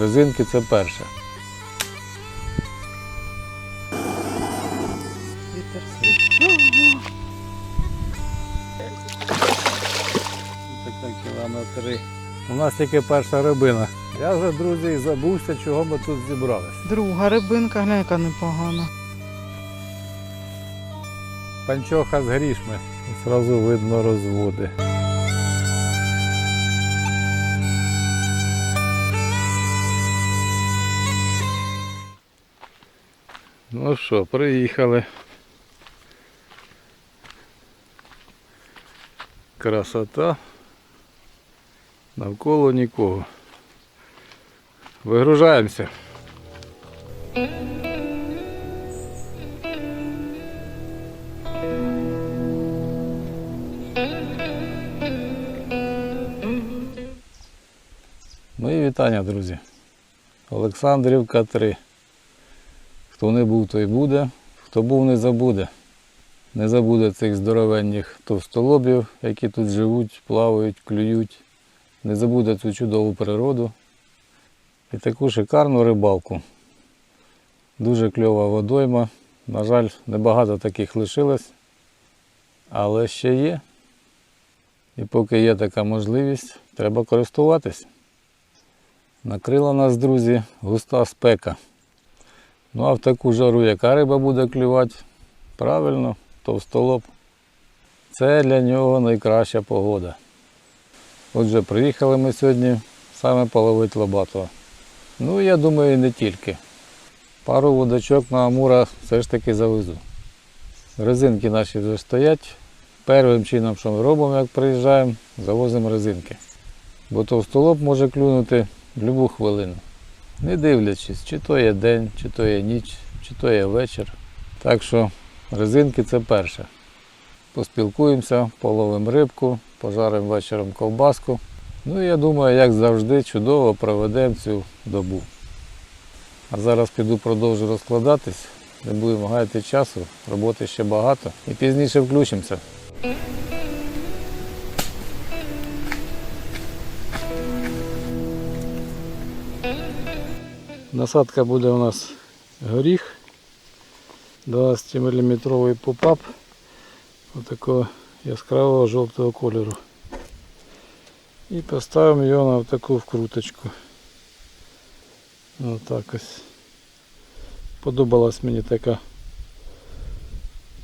резинки це перше. Світ. Така кілометри. У нас тільки перша рибина. Я вже, друзі, і забувся, чого ми тут зібрались. Друга рибинка, глянь, яка непогана. Панчоха з грішми. І Зразу видно розводи. Ну що, приїхали. Красота. Навколо нікого. Вигружаємося. Мої вітання, друзі. Олександрівка 3. Хто не був, той буде. Хто був, не забуде. Не забуде цих здоровенних товстолобів, які тут живуть, плавають, клюють. Не забуде цю чудову природу. І таку шикарну рибалку. Дуже кльова водойма. На жаль, небагато таких лишилось. Але ще є. І поки є така можливість, треба користуватись. Накрила нас, друзі, густа спека. Ну а в таку жару яка риба буде клювати? Правильно, товстолоб. Це для нього найкраща погода. Отже, приїхали ми сьогодні саме половити лобатого. Ну, я думаю, не тільки. Пару водочок на Амура все ж таки завезу. Резинки наші вже стоять. Первим чином, що ми робимо, як приїжджаємо, завозимо резинки. Бо товстолоб може клюнути в будь-яку хвилину. Не дивлячись, чи то є день, чи то є ніч, чи то є вечір. Так що резинки це перше. Поспілкуємося, половимо рибку, пожаримо вечором ковбаску. Ну і я думаю, як завжди, чудово проведемо цю добу. А зараз піду продовжу розкладатись, не будемо гаяти часу, роботи ще багато і пізніше включимося. Насадка буде у нас горіх 20 мм попап отакого яскравого жовтого кольору. І поставимо його на таку вкруточку. Отак ось. Подобалась мені така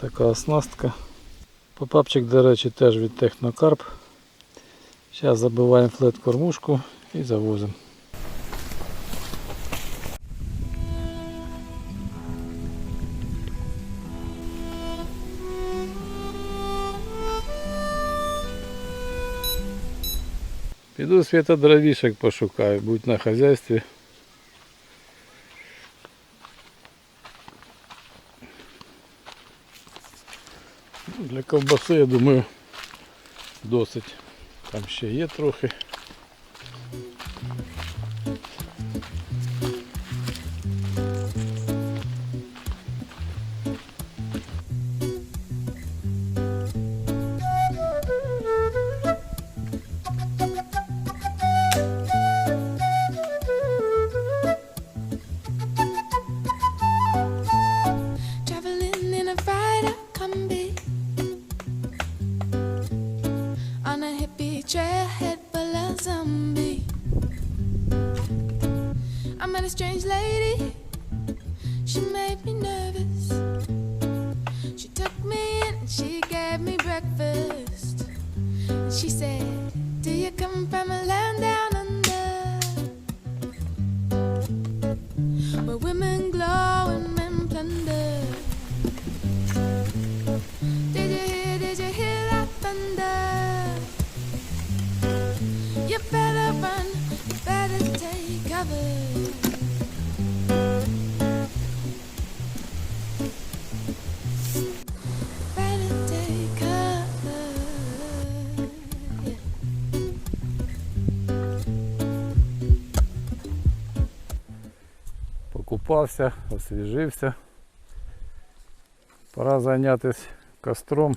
така оснастка. Попапчик, до речі, теж від Технокарп. Зараз забиваємо флет кормушку і завозимо. Піду світа дровішек пошукаю, будь на хазяйстві. Ну, Для ковбаси, я думаю, досить. Там ще є трохи. I met a strange lady. She made me nervous. She took me in and she gave me breakfast. And she said, Do you come from a land down under? Where women glow and men plunder. Did you hear, did you hear that thunder? You better run, Покупався, освіжився. Пора зайнятися костром.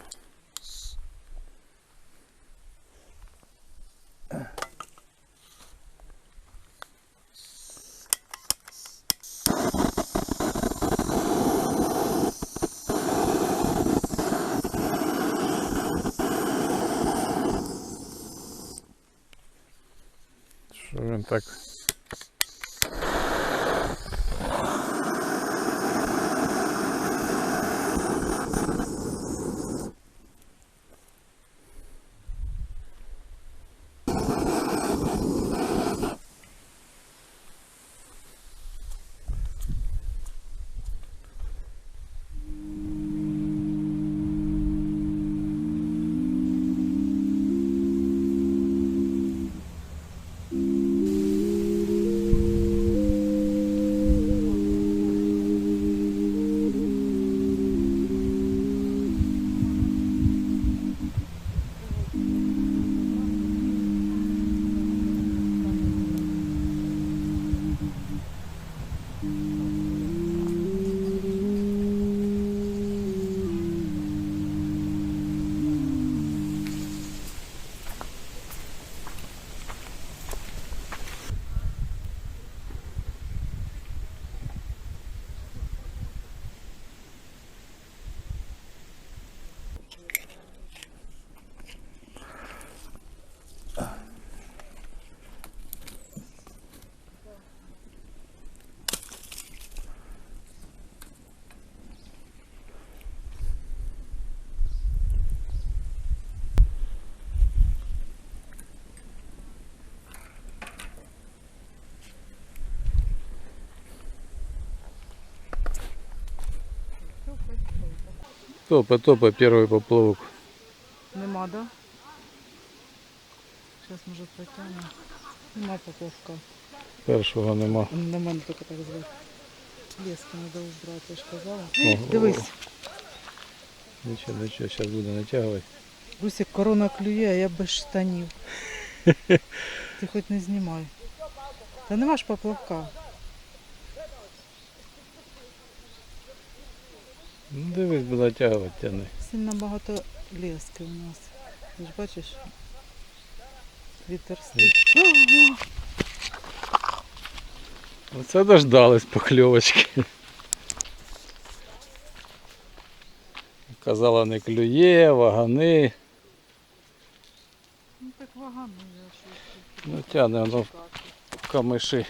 Топа, топа, перший поплавок. Нема, да? Зараз може протягнемо. Нема поплавка. Першого нема. На мене тільки так звати. Лески треба убрати, я ж казала. Ого. Дивись, Нічого, нічого, зараз буде натягувати. Русик, корона клює, а я без штанів. Ти хоч не знімай. Та нема ж поплавка. Ну дивись, буде натягувати тяни. Сильно багато лески у нас. Ти ж бачиш? Вітер. Ого! Оце дождались покльовочки. Казала, не клює, вагани. Ну так вагано я щось. Ну тягне воно в камиші.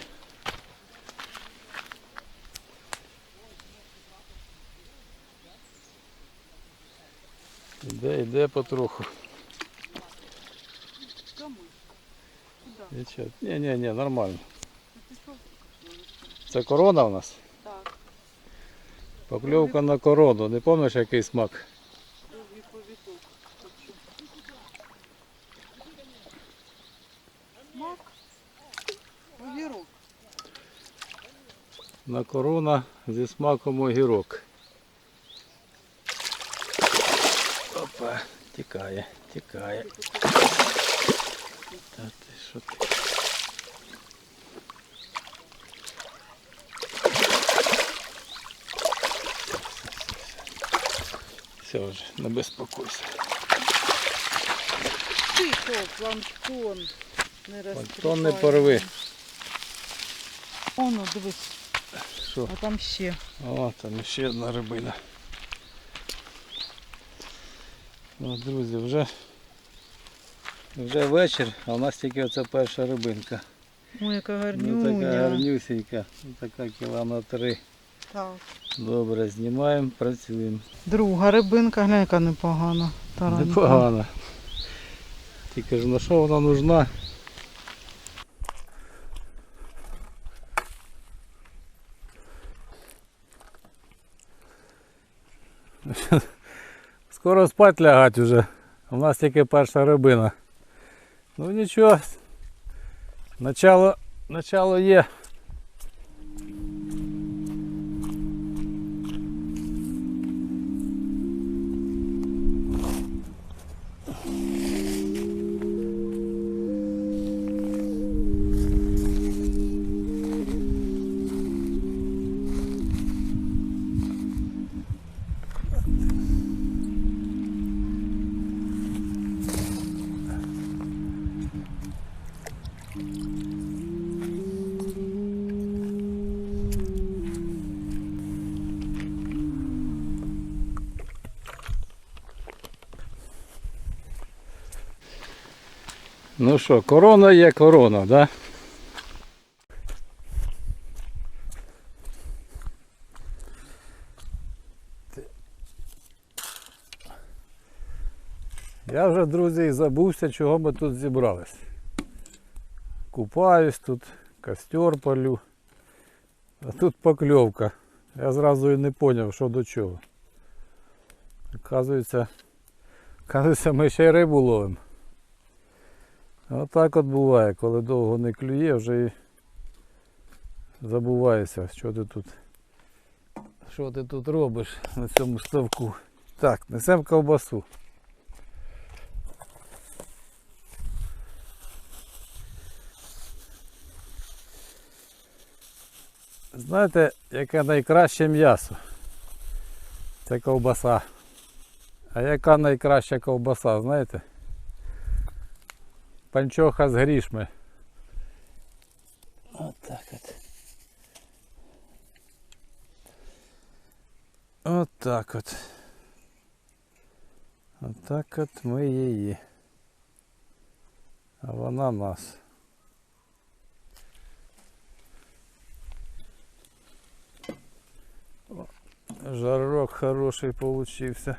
Йде потроху. Нічого. Ні, ні, ні, нормально. Це корона у нас? Так, Покльовка на корону. Не пам'ятаєш який смак? довгий повідок. Мак. Огірок. На корона зі смаком огірок. Тікає, тікає. Та ти що ти? Все вже, не безпокойся. Тихо, планктон. Не Планктон не порви. Оно, дивись, Що? а там ще. О, там ще одна рибина. О, друзі, вже, вже вечір, а у нас тільки оце перша рибинка. Ой, яка Ну, гарнюня. така гарнюсінька, ну, така кіла на три. Так. Добре, знімаємо, працюємо. Друга рибинка, глянь, яка непогана. Непогано. Тільки ж на що вона нужна? Скоро спать лягать уже. У нас тільки перша рибина. Ну нічого. Начало, начало є. Ну що, корона є корона, так? Да? Я вже, друзі, забувся, чого ми тут зібрались. Купаюсь тут, костер палю. А тут покльовка. Я зразу і не зрозумів, що до чого. Оказується, оказується, ми ще й рибу ловимо. Отак от буває, коли довго не клює, вже і забуваєшся, що ти тут. Що ти тут робиш на цьому ставку? Так, несемо ковбасу. Знаєте, яке найкраще м'ясо? Це ковбаса. А яка найкраща ковбаса, знаєте? Панчоха з грішми. От так от. От так от. От так от ми її. А вона нас. О, Жарок хороший получився.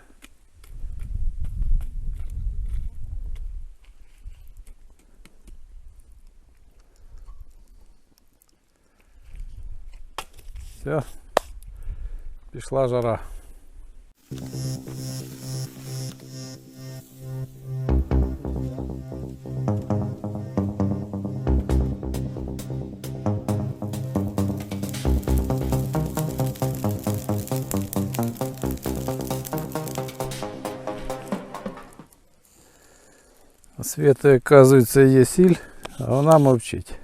Все. Пішла жара. У Света, оказується, є сіль, а вона мовчить.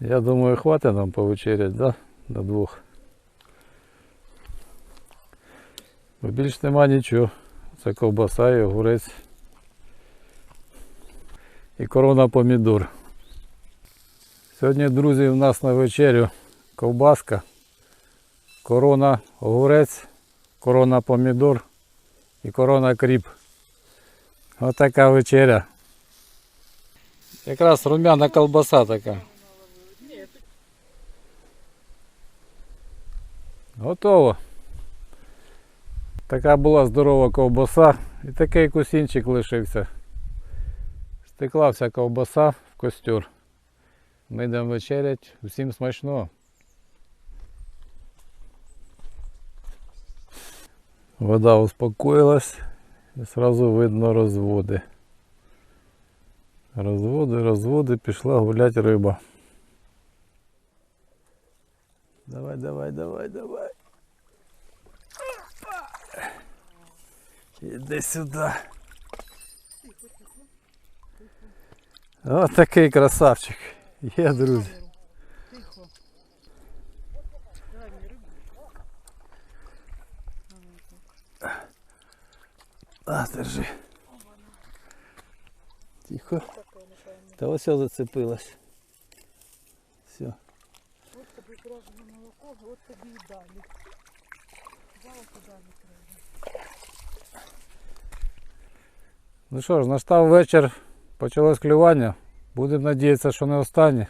Я думаю, хватить нам повечерять, да? До двох. Бо більш нема нічого. Це ковбаса і огурець. І корона помідор. Сьогодні, друзі, у нас на вечерю ковбаска, корона огурець, корона помідор і корона кріп. Отака вечеря. Якраз румяна колбаса така. Готово. Така була здорова ковбаса і такий кусінчик лишився. Стекла вся ковбаса в костер. Ми йдемо вечерять. Усім смачного. Вода успокоилась і одразу видно розводи. Розводи, розводи, пішла гулять риба. Давай, давай, давай, давай. Опа. Іди сюди. Ось такий красавчик. Є, друзі. Тихо. Давай мені рибу. А, держи. Тихо. Та ось все зацепилось. Все. Тобі от тобі і далі. І далі треба. Ну що ж, настав вечір, почалось клювання. Будемо надіятися, що не останнє.